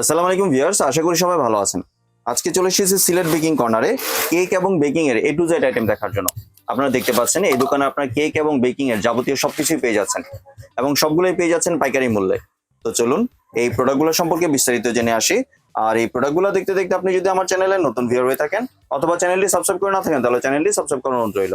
আসসালামু আলাইকুম ভিউয়ার্স, আশা করি সবাই ভালো আছেন। আজকে চলে এসেছি সিলেট বেকিং কর্নারে কেক এবং বেকিং এর এ টু জেড আইটেম দেখার জন্য। আপনারা দেখতে পাচ্ছেন, এই দোকানে আপনার কেক এবং বেকিং এর যাবতীয় সবকিছুই পেয়ে যাচ্ছেন এবং সবগুলোই পেয়ে যাচ্ছেন পাইকারি মূল্যে। তো চলুন, এই প্রোডাক্টগুলো সম্পর্কে বিস্তারিত জেনে আসি। আর এই প্রোডাক্টগুলো দেখতে দেখতে আপনি যদি আমার চ্যানেলে নতুন ভিউয়ার হয়ে থাকেন অথবা চ্যানেলটি সাবস্ক্রাইব করে না থাকেন, তাহলে চ্যানেলটি সাবস্ক্রাইব করার অনুরোধ রইল।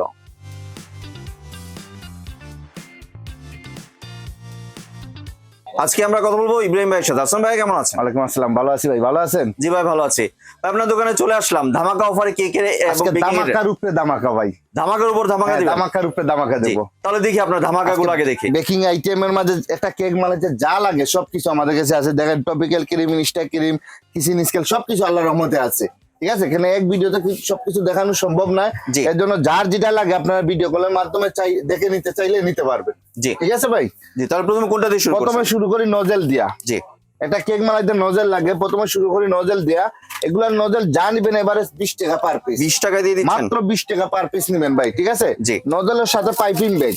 আজকে আমরা কথা বলব ইব্রাহিম ভাইয়ের সাথে। আসলাম ভাই কেমন আছেন? ওয়ালাইকুম আসসালাম ভালো আছি ভাই ভালো আছেন? জি ভাই ভালো আছি। ভাই, আপনার দোকানে চলে আসলাম। ধামাকা অফারে কেকের এবং আজকে বেকিং এর দামাকার উপরে দামাকা ভাই। ধামাকার উপর ধামাকা হ্যাঁ, দিবেন? দামাকার উপরে দামাকা জি, দেবো। তাহলে দেখি আপনার ধামাকা গুলো আগে দেখি। বেকিং আইটেমের মাঝে একটা কেক বানাইতে যা লাগে সবকিছু আমাদের কাছে আছে। দেখেন tropical cream insta cream kitchen scale সবকিছু আল্লাহর রহমতে আছে। ঠিক আছে? এখানে এক ভিডিওতে সবকিছু দেখানো সম্ভব নয়। এর জন্য যার যেটা লাগে আপনারা ভিডিও কলের মাধ্যমে চাই দেখে নিতে চাইলে নিতে পারবেন। জি। ঠিক আছে ভাই? জি তাহলে প্রথমে কোনটা দিয়ে শুরু প্রথমে শুরু করি নজেল দিয়া। জি। একটা কেক বানাইতে নজেল লাগে প্রথমে শুরু করি নজেল দিয়া। এগুলার নজেল যা নিবেন এবারে বিশ টাকা পার পিস বিশ টাকা দিয়ে দিচ্ছেন? মাত্র বিশ টাকা পার পিস নেবেন ভাই ঠিক আছে? জি। নজলের সাথে পাইপিং ব্যাগ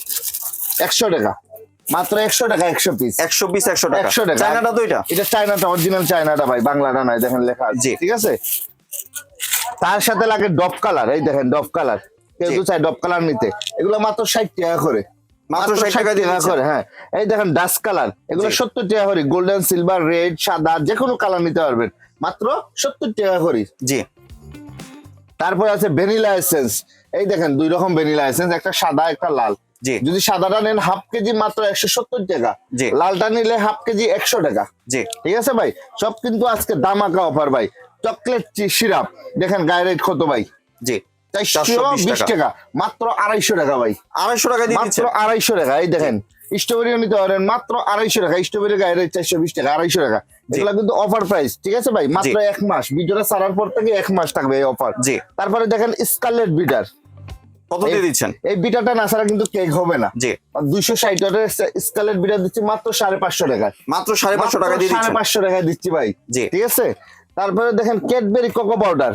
একশো টাকা। মাত্র একশো টাকা একশো পিস একশো পিস একশো টাকা। একশো টাকা। চায়নাটা তো এটা? এটা চায়নাটা অরিজিনাল চায়নাটা ভাই বাংলাটা নয় দেখেন লেখা আছে জি। ঠিক আছে? তার সাথে লাগে ডব কালার এই দেখেন ডব কালার। কেউ। তো চাই ডব কালার নিতে। এগুলো মাত্র ষাট টাকা করে। মাত্র 60 টাকা করে হ্যাঁ। এই দেখেন ডাস্ট কালার এগুলো সত্তর টাকা করে গোল্ডেন সিলভার রেড সাদা যে কোনো কালার নিতে পারবেন। মাত্র সত্তর টাকা করে। জি। তারপর আছে ভ্যানিলা এসেন্স। এই দেখেন দুই রকম ভ্যানিলা এসেন্স একটা সাদা একটা লাল। জি। যদি সাদাটা নেন হাফ কেজি মাত্র একশো সত্তর টাকা। লালটা নিলে হাফ কেজি একশো টাকা। জি। ঠিক আছে ভাই? সব কিন্তু আজকে দামাকা অফার ভাই। Chocolate syrup. দেখেন গায়ে রেট কত ভাই? জি। বিশ টাকা। টাকা। মাত্র আড়াইশো টাকা ভাই। আড়াইশো টাকা মাত্র আড়াইশো টাকা। এই দেখেন স্ট্রবেরিও নিতে পারেন মাত্র আড়াইশো টাকা। স্ট্রবেরি গায়ে চারশো বিশ টাকা আড়াইশো টাকা। এগুলা কিন্তু অফার প্রাইস ঠিক আছে ভাই? মাত্র এক মাস। ভিডিওটা ছাড়ার পর থেকে এক মাস থাকবে এই অফার জি। তারপরে দেখেন স্কারলেট বিটার কত দিয়ে দিচ্ছেন? এই বিটাটা না ছাড়া কিন্তু কেক হবে না। জি। দুইশো ষাট স্কারলেট বিটার দিচ্ছি মাত্র সাড়ে পাঁচশো টাকা মাত্র সাড়ে পাঁচশো টাকা দিয়ে সাড়ে পাঁচশো টাকা দিচ্ছি ভাই। জি। ঠিক আছে? তারপরে দেখেন ক্যাডবেরি কোকো পাউডার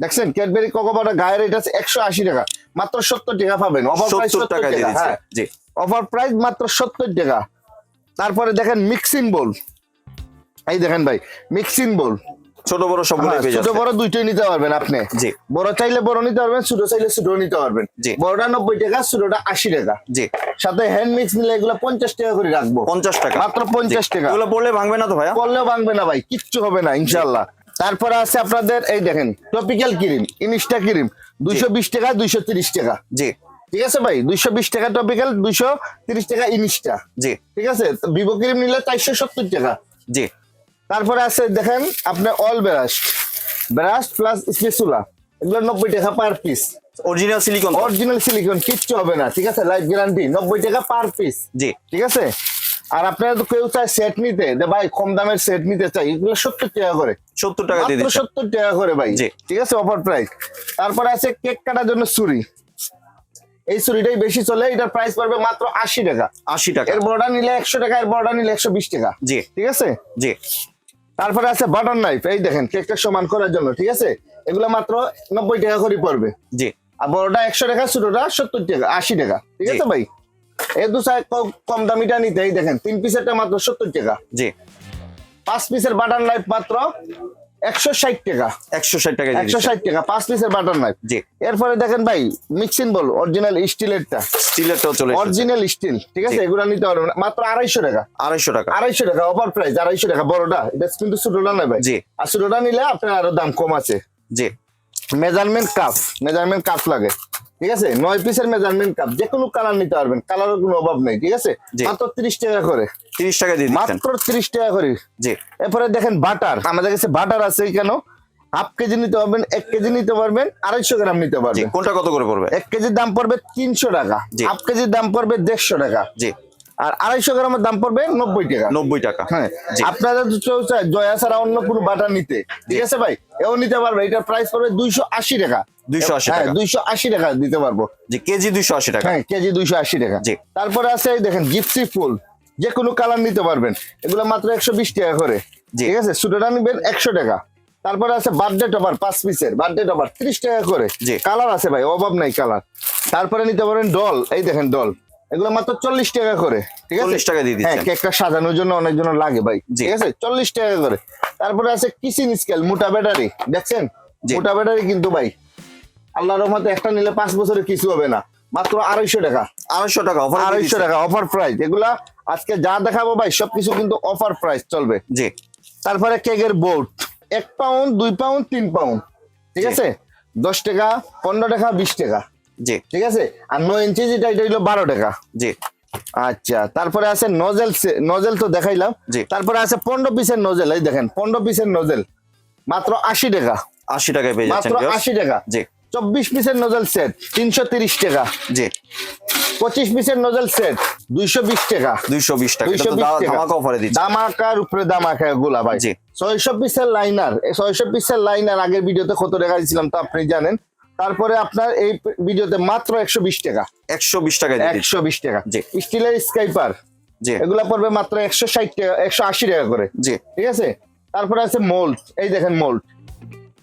দেখছেন? ক্যাডবেরি কোকো পাউডার গায়ের এটা আছে একশো আশি টাকা। মাত্র সত্তর টাকা পাবেন। অফার প্রাইস সত্তর টাকা হ্যাঁ। জি। অফার প্রাইস মাত্র সত্তর টাকা। তারপরে দেখেন মিক্সিং বোল এই দেখেন ভাই মিক্সিং বোল ছোট বড় সবগুলো পেয়ে ছোট বড় দুইটাই নিতে পারবেন আপনি। জি। বড় চাইলে বড় নিতে পারবেন ছোট চাইলে ছোট নিতে পারবেন। জি। বড়টা নব্বই টাকা ছোটটা আশি টাকা। জি। সাথে হ্যান্ড মিক্স নিলে এগুলো পঞ্চাশ টাকা করে রাখব। পঞ্চাশ টাকা। মাত্র পঞ্চাশ টাকা। এগুলো পড়লে ভাঙবে না তো করলেও ভাঙবে না ভাই কিচ্ছু হবে না ইনশাল্লাহ তারপরে আছে আপনাদের এই দেখেন টপিক্যাল ক্রিম ইনস্টা ক্রিম দুইশো বিশ টাকা দুইশো তিরিশ টাকা। জি। ঠিক আছে ভাই? দুইশো বিশ টাকা টপিক্যাল দুইশো তিরিশ টাকা ইনস্টা জি। ঠিক আছে? ভিভো ক্রিম নিলে চারশো সত্তর টাকা। জি। তারপরে আছে দেখেন আপনার all brush brush plus spatula এগুলো নব্বই টাকা per piece original silicone original silicone কিচ্ছু হবে না ঠিক আছে? লাইফ গ্যারান্টি নব্বই টাকা পার পিস জি। ঠিক আছে? আর আপনারা তো কেউ চায় সেট নিতে ভাই কম দামের সেট নিতে চাই এগুলো সত্তর টাকা করে। সত্তর টাকা দিয়ে সত্তর টাকা করে ভাই। ঠিক আছে অফার প্রাইস তারপরে আছে কেক কাটার জন্য ছুরি। এই ছুরিটাই বেশি চলে এটার প্রাইস পড়বে মাত্র আশি টাকা। আশি টাকা। এর বড়টা নিলে একশো টাকা এর বড়টা নিলে একশো বিশ টাকা। জি। ঠিক আছে? জি। তারপরে আছে বাটার নাইফ এই দেখেন কেকটা সমান করার জন্য ঠিক আছে? এগুলো মাত্র নব্বই টাকা করে পড়বে। জি। আর বড়টা একশো টাকা ছোটটা সত্তর টাকা আশি টাকা ঠিক আছে ভাই? এই দু কম দামিটা নিতে এই দেখেন তিন পিসেরটা মাত্র সত্তর টাকা। জি। পাঁচ পিসের বাটার নাইফ মাত্র একশো ষাট টাকা। একশো ষাট টাকা একশো ষাট টাকা পাঁচ পিসের বাটার নাইফ। জি। এরপরে দেখেন ভাই মিক্সিং বল অরিজিনাল স্টিলেরটা। স্টিলেরটাও চলে অরিজিনাল স্টিল ঠিক আছে। এগুলো নিতে পারবেন। মাত্র আড়াইশো টাকা। আড়াইশো টাকা। আড়াইশো টাকা ওভার প্রাইস আড়াইশো টাকা বড়টা। এটা কিন্তু ছোটটা ভাই। জি। আর ছোটটা নিলে আপনার আরও দাম কম আছে। জি। মেজারমেন্ট কাপ মেজারমেন্ট কাপ লাগে। ঠিক আছে? নয় পিসের মেজারমেন্ট কাপ যে কোনো কালার নিতে পারবেন। কালারের কোনো অভাব নেই ঠিক আছে? মাত্র তিরিশ টাকা করে। তিরিশ টাকা দিয়ে মাত্র তিরিশ টাকা করে। জি। এরপরে দেখেন বাটার আমাদের কাছে বাটার আছে কেন? হাফ কেজি নিতে পারবেন এক কেজি নিতে পারবেন আড়াইশো গ্রাম নিতে পারবেন। কোনটা কত করে পড়বে? এক কেজির দাম পড়বে তিনশো টাকা। হাফ কেজির দাম পড়বে দেড়শো টাকা। জি। আর আড়াইশো গ্রামের দাম পড়বে নব্বই টাকা। নব্বই টাকা। হ্যাঁ আপনারা জয়া ছাড়া অন্য কোনো বাটার নিতে ঠিক আছে ভাই? এও নিতে পারবে এটার প্রাইস পড়বে দুইশো আশি টাকা। 280 হ্যাঁ দুইশো আশি টাকা দিতে পারব। জি কেজি দুইশো আশি টাকা। হ্যাঁ কেজি দুইশো আশি টাকা। জি। তারপরে আছে এই দেখেন জিপসি ফুল। যে কোনো কালার নিতে পারবেন। এগুলো মাত্র একশো বিশ টাকা করে। ঠিক আছে? ছোটটা নিবেন একশো টাকা। তারপরে আছে বার্থডে টপার পাঁচ পিসের বার্থডে টপার ত্রিশ টাকা করে। কালার আছে ভাই অভাব নাই কালার তারপরে নিতে পারেন ডল এই দেখেন ডল এগুলো মাত্র চল্লিশ টাকা করে ঠিক আছে? 40 টাকা দিয়ে হ্যাঁ কেকটা সাজানোর জন্য অনেক জন্য লাগে ভাই ঠিক আছে? চল্লিশ টাকা করে। তারপরে আছে কিচেন স্কেল মোটা ব্যাটারি দেখছেন। মোটা ব্যাটারি কিন্তু ভাই আল্লাহর রহমতে একটা নিলে পাঁচ বছরে কিছু হবে না মাত্র আড়াইশো টাকা। আড়াইশো টাকা অফার আড়াইশো টাকা অফার প্রাইস এগুলা আজকে যা দেখাবো ভাই সবকিছু কিন্তু অফার প্রাইস চলবে। জি। তারপরে কেকের বোর্ড এক পাউন্ড দুই পাউন্ড তিন পাউন্ড ঠিক আছে? দশ টাকা পনেরো টাকা বিশ টাকা। জি। ঠিক আছে? আর নয় ইঞ্চি যেটা এটা হলো বারো টাকা। জি। আচ্ছা তারপরে আছে নজেল নজেল তো দেখাইলাম। জি। তারপরে আছে পনেরো পিসের নজেল এই দেখেন পনেরো পিসের নজেল মাত্র আশি টাকা। আশি টাকায় পেয়ে মাত্র আশি টাকা। জি। চব্বিশ পিসের নজেল সেট তিনশো তিরিশ টাকা। জি। পঁচিশ পিসের নজেল সেট দুইশো বিশ টাকা। দুইশো বিশ টাকা এটা তো 220 টাকা। ধামাকা অফারে দিচ্ছে। দামাকার উপরে দামাকা গুলা ভাই। জি। ছয়শো পিসের লাইনার ছয়শো পিসের লাইনার আগের ভিডিওতে কত টাকা দিয়েছিলাম তো আপনি জানেন। তারপরে আপনার এই ভিডিওতে মাত্র একশো বিশ টাকা। একশো বিশ টাকা একশো বিশ টাকা। জি। স্টিলের স্কাইপার জি। এগুলা পড়বে মাত্র একশো ষাট টাকা একশো আশি টাকা করে। জি। ঠিক আছে? তারপরে আছে মোল্ড। এই দেখেন মোল্ড।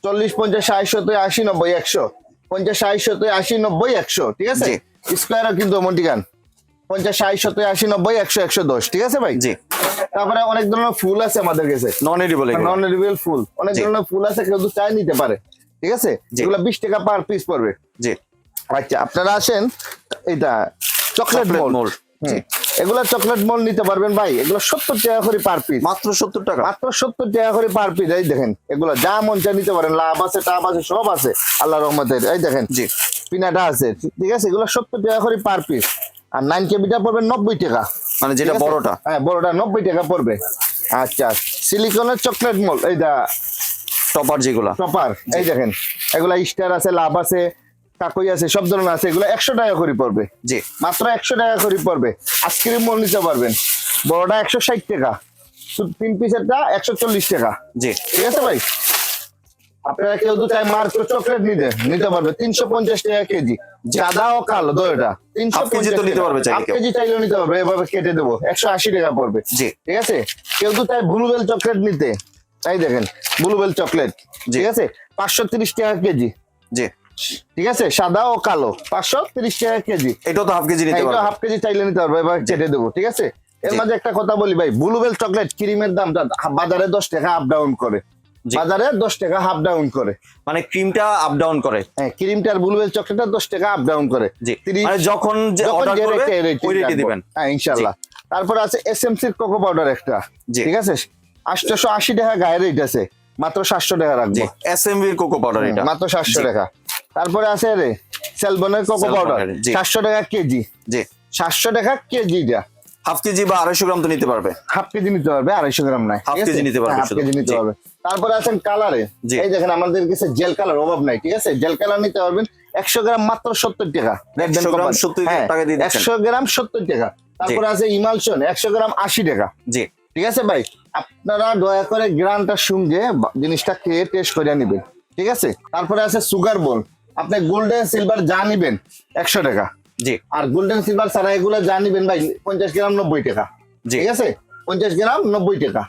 চল্লিশ পঞ্চাশ ষাট সত্তর আশি নব্বই একশো। পঞ্চাশ ষাট সত্তর আশি নব্বই একশো। ঠিক আছে? জি। স্কোয়ারও কিন্তু মন্টিগান। পঞ্চাশ ষাট সত্তর আশি নব্বই একশো একশো দশ। ঠিক আছে ভাই? জি। তারপরে অনেক ধরনের ফুল আছে আমাদের কাছে। নন এডিবল নন এডিবল ফুল। অনেক ধরনের ফুল আছে কেউ চাই নিতে পারে। ঠিক আছে। এগুলো বিশ টাকা পার পিস পড়বে। জি। আচ্ছা আপনারা আসেন এটা চকলেট মোল্ড মোল্ড এগুলা চকলেট মোল্ড নিতে পারবেন ভাই। এগুলো সত্তর টাকা করে পার পিস মাত্র সত্তর টাকা। মাত্র সত্তর টাকা করে পার পিস এই দেখেন এগুলো যা মন চা নিতে পারেন। লাভ আছে টাপ আছে সব আছে। আল্লাহ রহমতের। এই দেখেন জি। পিনাটা আছে। ঠিক আছে? এগুলো সত্তর টাকা করে পার পিস আর নাইন কেবিটা পড়বে নব্বই টাকা। মানে যেটা বড়টা। হ্যাঁ বড়টা নব্বই টাকা পড়বে। আচ্ছা সিলিকনের চকলেট মল এইটা টপার যেগুলা। টপার এই দেখেন এগুলা স্টার আছে লাভ আছে কাকই আছে সব ধরনের আছে এগুলো একশো টাকা করে পড়বে। জি। মাত্র একশো টাকা করে পড়বে। আইসক্রিম মোল নিতে পারবেন। বড়টা একশো ষাট টাকা। তিন পিসেরটা একশো চল্লিশ টাকা। জি। ঠিক আছে ভাই? আপনারা কেউ তো চাই মার্কো চকলেট নিতে নিতে পারবে। তিনশো পঞ্চাশ টাকা কেজি। সাদা ও কালো দোটা তিনশো কেজি তো নিতে পারবে কেউ। কেজি চাইলেও নিতে পারবে। এভাবে কেটে দেবো। একশো আশি টাকা পড়বে। জি। ঠিক আছে? কেউ তো চাই ব্লুবেল চকলেট নিতে তাই দেখেন ব্লুবেল চকলেট ঠিক আছে? পাঁচশো তিরিশ টাকা কেজি। জি। ঠিক আছে? সাদা ও কালো পাঁচশো তিরিশ টাকা কেজি। এটা তো হাফ কেজি নিতে হ্যাঁ, পারবে। হাফ কেজি চাইলে নিতে পারবে এবার কেটে দেবো ঠিক আছে? এর। মাঝে একটা কথা বলি ভাই ব্লুবেল চকলেট ক্রিমের দামটা বাজারে দশ টাকা আপ ডাউন করে। বাজারে দশ টাকা হাফ ডাউন করে। মানে ক্রিমটা আপ ডাউন করে। হ্যাঁ ক্রিমটার ব্লুবেল চকলেটটা দশ টাকা আপ ডাউন করে। মানে যখন। দিবেন। হ্যাঁ ইনশাল্লাহ। তারপর আছে এস এম সির কোকো পাউডার একটা। ঠিক আছে? আটশোশো আশি টাকা গায়ে রেট আছে। মাত্র সাতশো টাকা রাখব। কোকো পাউডার এটা। মাত্র সাতশো টাকা। তারপরে আছে রে সেলবনের কোকো পাউডার সাতশো টাকা কেজি। জি। সাতশো টাকা কেজিটা হাফ কেজি বা আড়াইশো গ্রাম তো নিতে পারবে। হাফ কেজি নিতে পারবে আড়াইশো গ্রাম নাই ঠিক আছে? কেজি নিতে পারবে হ্যাঁ, হাফ কেজি নিতে পারবে। তারপরে আছেন কালারে এই দেখেন আমাদের কাছে জেল কালার অভাব নাই ঠিক আছে? জেল কালার নিতে পারবেন একশো গ্রাম মাত্র সত্তর টাকা। Red Band 100 গ্রাম company। 70 হ্যাঁ, টাকা একশো গ্রাম সত্তর টাকা। তারপরে আছে ইমালশন একশো গ্রাম আশি টাকা। জি। ঠিক আছে ভাই? আপনারা দয়া করে গ্রামটা শুনগে বা- জিনিসটা খেয়ে টেস্ট করে নিবেন। ঠিক আছে? তারপরে আছে সুগার বল আপনি গোল্ডেন সিলভার যা নিবেন একশো টাকা। জি। আর গোল্ডেন সিলভার ছাড়া এগুলো যা নিবেন ভাই পঞ্চাশ গ্রাম নব্বই টাকা। জি। ঠিক আছে? পঞ্চাশ গ্রাম নব্বই টাকা।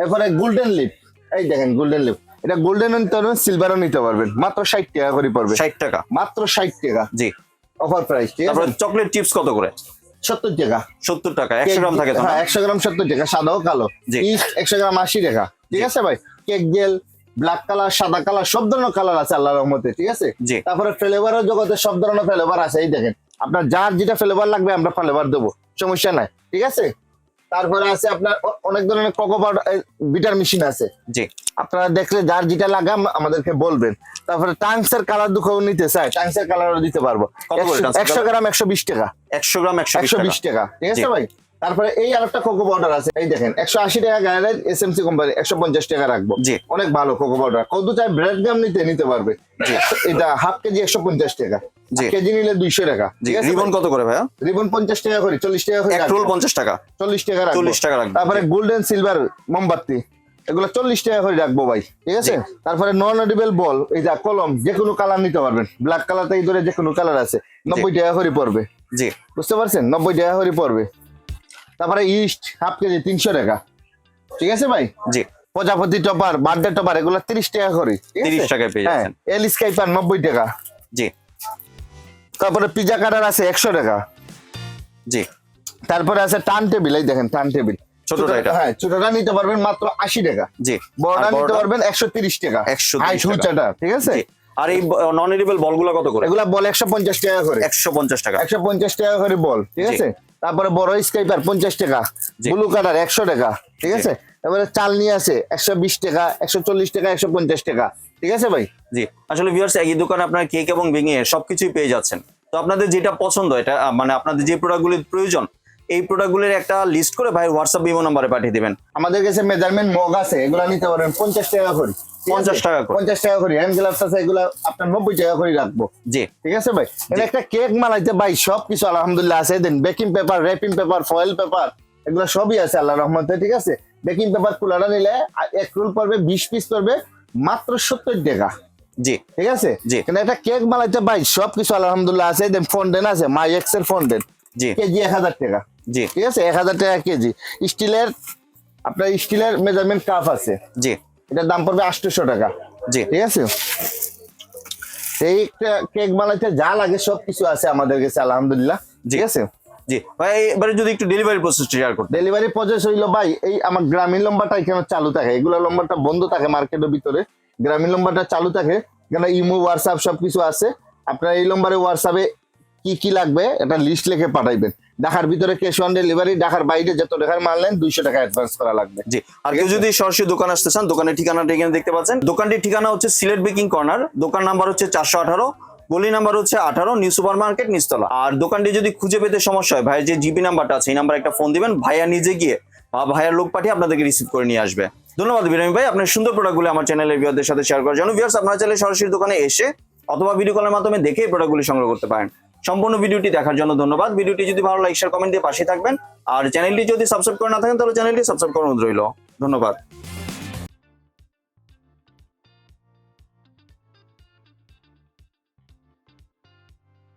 এরপরে গোল্ডেন লিপ এই দেখেন গোল্ডেন লিপ এটা গোল্ডেন নিতে পারবেন সিলভারও নিতে পারবেন। মাত্র ষাট টাকা করে পড়বে। ষাট টাকা। মাত্র ষাট টাকা। জি। অফার প্রাইস চকলেট চিপস কত করে? সত্তর টাকা। সত্তর টাকা একশো গ্রাম থাকে হ্যাঁ একশো গ্রাম সত্তর টাকা সাদাও কালো। ইস্ট একশো গ্রাম আশি টাকা। ঠিক আছে ভাই? কেক জেল ব্ল্যাক কালার সাদা কালার সব ধরনের কালার আছে আল্লাহ রহমতে ঠিক আছে? তারপরে ফ্লেভারের জগতে সব ধরনের ফ্লেভার আছে এই দেখেন। আপনার যার যেটা ফ্লেভার লাগবে আমরা ফ্লেভার দেবো। সমস্যা নাই ঠিক আছে? তারপরে আছে আপনার অনেক ধরনের কোকো পাউডার বিটার মেশিন আছে। জি। আপনারা দেখলে যার যেটা লাগে আম- আমাদেরকে বলবেন। তারপরে টাংসের কালার দুঃখও নিতে চাই টাংসের কালারও দিতে পারব। একশো গ্রাম একশো বিশ টাকা। একশো গ্রাম একশো একশো বিশ টাকা। ঠিক আছে ভাই? তারপরে এই আরেকটা কোকো পাউডার আছে এই দেখেন একশো আশি টাকা গায়ে এস এম সি কোম্পানি একশো পঞ্চাশ টাকা রাখব। জি। অনেক ভালো কোকো পাউডার কত চাই ব্রেড গাম নিতে নিতে পারবে। এটা হাফ কেজি একশো পঞ্চাশ টাকা। আর কেজি নিলে দুইশো টাকা রিবন কত করে ভাইয়া? রিবন পঞ্চাশ টাকা করে চল্লিশ টাকা করে রোল পঞ্চাশ টাকা। চল্লিশ টাকা চল্লিশ টাকা তারপরে গোল্ডেন সিলভার মোমবাতি এগুলো চল্লিশ টাকা করে রাখব ভাই ঠিক আছে? তারপরে নন এডিবল বল এই যা কলম যে কোনো কালার নিতে পারবেন। ব্ল্যাক কালার থেকে ধরে যে কোনো কালার আছে নব্বই টাকা করে পড়বে। জি। বুঝতে পারছেন? নব্বই টাকা করে পড়বে। তারপরে ইস্ট হাফ কেজি তিনশো টাকা। ঠিক আছে ভাই? জি। প্রজাপতি টপার বার্থডে টপার এগুলো তিরিশ টাকা করে? 30 টাকায় পেয়ে হ্যাঁ যাচ্ছেন। এল স্কাইপার নব্বই টাকা। জি। তারপরে পিজা কাটার আছে একশো টাকা। জি। তারপরে আছে টার্ন টেবিল এই দেখেন টার্ন টেবিল। ছোটটা এটা হ্যাঁ ছোটটা নিতে পারবেন মাত্র আশি টাকা। জি। বড়টা নিতে পারবেন একশো তিরিশ টাকা। একশো ঠিক আছে? আর এই নন এডিবল বলগুলো কত করে? এগুলা বল একশো পঞ্চাশ টাকা করে। একশো পঞ্চাশ টাকা। একশো পঞ্চাশ টাকা করে বল ঠিক আছে? তারপরে বড় স্কাইপার পঞ্চাশ টাকা। ব্লু কালার একশো টাকা ঠিক আছে? তারপরে চালনি আছে একশো বিশ টাকা একশো চল্লিশ টাকা একশো পঞ্চাশ টাকা ঠিক আছে ভাই? জি। আসলে ভিউয়ার্স এই দোকানে আপনার কেক এবং ভেঙে সবকিছুই পেয়ে যাচ্ছেন। তো আপনাদের যেটা পছন্দ এটা মানে আপনাদের যে প্রোডাক্টগুলির প্রয়োজন এই প্রোডাক্টগুলির একটা লিস্ট করে ভাই হোয়াটসঅ্যাপ বিমো নাম্বারে পাঠিয়ে দিবেন। আমাদের কাছে মেজারমেন্ট মগ আছে এগুলা নিতে পারেন পঞ্চাশ টাকা করে। পঞ্চাশ টাকা করে। পঞ্চাশ টাকা করে। হ্যান্ড গ্লাভস আছে এগুলা আপনার নব্বই টাকা করে রাখব। জি। ঠিক আছে ভাই? এটা একটা কেক মালাইতে ভাই সব কিছু আলহামদুলিল্লাহ আছে। Then baking paper wrapping paper foil paper এগুলো সবই আছে আল্লাহ রহমতে ঠিক আছে? বেকিং পেপার কুলাটা নিলে এক রোল পড়বে বিশ পিস পড়বে মাত্র সত্তর টাকা। জি। ঠিক আছে? জি। কিন্তু একটা কেক বানাইতে ভাই সব কিছু আলহামদুলিল্লাহ আছে। দেন ফন্ডেন আছে মাই এক্সের ফন্ডেন জি। কেজি এক হাজার টাকা। জি। ঠিক আছে? এক হাজার টাকা কেজি। স্টিলের আপনার স্টিলের মেজারমেন্ট কাপ আছে। জি। এটার দাম পড়বে আটশোশো টাকা। জি। ঠিক আছে? এই কেক বানাইতে যা লাগে সব কিছু আছে আমাদের কাছে আলহামদুলিল্লাহ। ঠিক আছে? জি। ভাই এবারে যদি একটু ডেলিভারি প্রসেস শেয়ার করতে ডেলিভারি প্রসেস হইল ভাই এই আমার গ্রামীণ লম্বাটা এখানে চালু থাকে। এগুলো লম্বাটা বন্ধ থাকে মার্কেটের ভিতরে। গ্রামীণ লম্বাটা চালু থাকে। এখানে ইমো হোয়াটসঅ্যাপ সবকিছু আছে। আপনার এই নম্বরে হোয়াটসঅ্যাপে কি কি লাগবে এটা লিস্ট লিখে পাঠাইবেন। ঢাকার ভিতরে ক্যাশ অন ডেলিভারি ঢাকার বাইরে যত টাকার মাল নেন দুইশো টাকা অ্যাডভান্স করা লাগবে। জি আর কেউ যদি সরাসরি দোকান আসতে চান দোকানের ঠিকানাটা এখানে দেখতে পাচ্ছেন। দোকানটির ঠিকানা হচ্ছে সিলেট বেকিং কর্নার দোকান নাম্বার হচ্ছে চারশো আঠারো গলি নাম্বার হচ্ছে আঠারো নিউ সুপার মার্কেট নিস্তলা আর দোকানটি যদি খুঁজে পেতে সমস্যা হয় ভাইয়ের যে জিপি নাম্বারটা আছে এই নাম্বার একটা ফোন দিবেন ভাইয়া নিজে গিয়ে বা ভাইয়ার লোক পাঠিয়ে আপনাদেরকে রিসিভ করে নিয়ে আসবে। ধন্যবাদ বিরামি ভাই, আপনার সুন্দর প্রোডাক্টগুলো আমার চ্যানেলের ভিউয়ারদের সাথে শেয়ার করার জন্য। ভিউয়ার্স আপনারা চাইলে সরাসরি দোকানে এসে অথবা ভিডিও কলের মাধ্যমে দেখে এই প্রোডাক্টগুলি সংগ্রহ করতে পারেন। সম্পূর্ণ ভিডিওটি দেখার জন্য ধন্যবাদ। ভিডিওটি যদি ভালো লাইক শেয়ার কমেন্ট দিয়ে পাশে থাকবেন। আর চ্যানেলটি যদি সাবস্ক্রাইব করে না থাকেন, তাহলে চ্যানেলটি সাবস্ক্রাইব করে অনুরোধ রইল। ধন্যবাদ।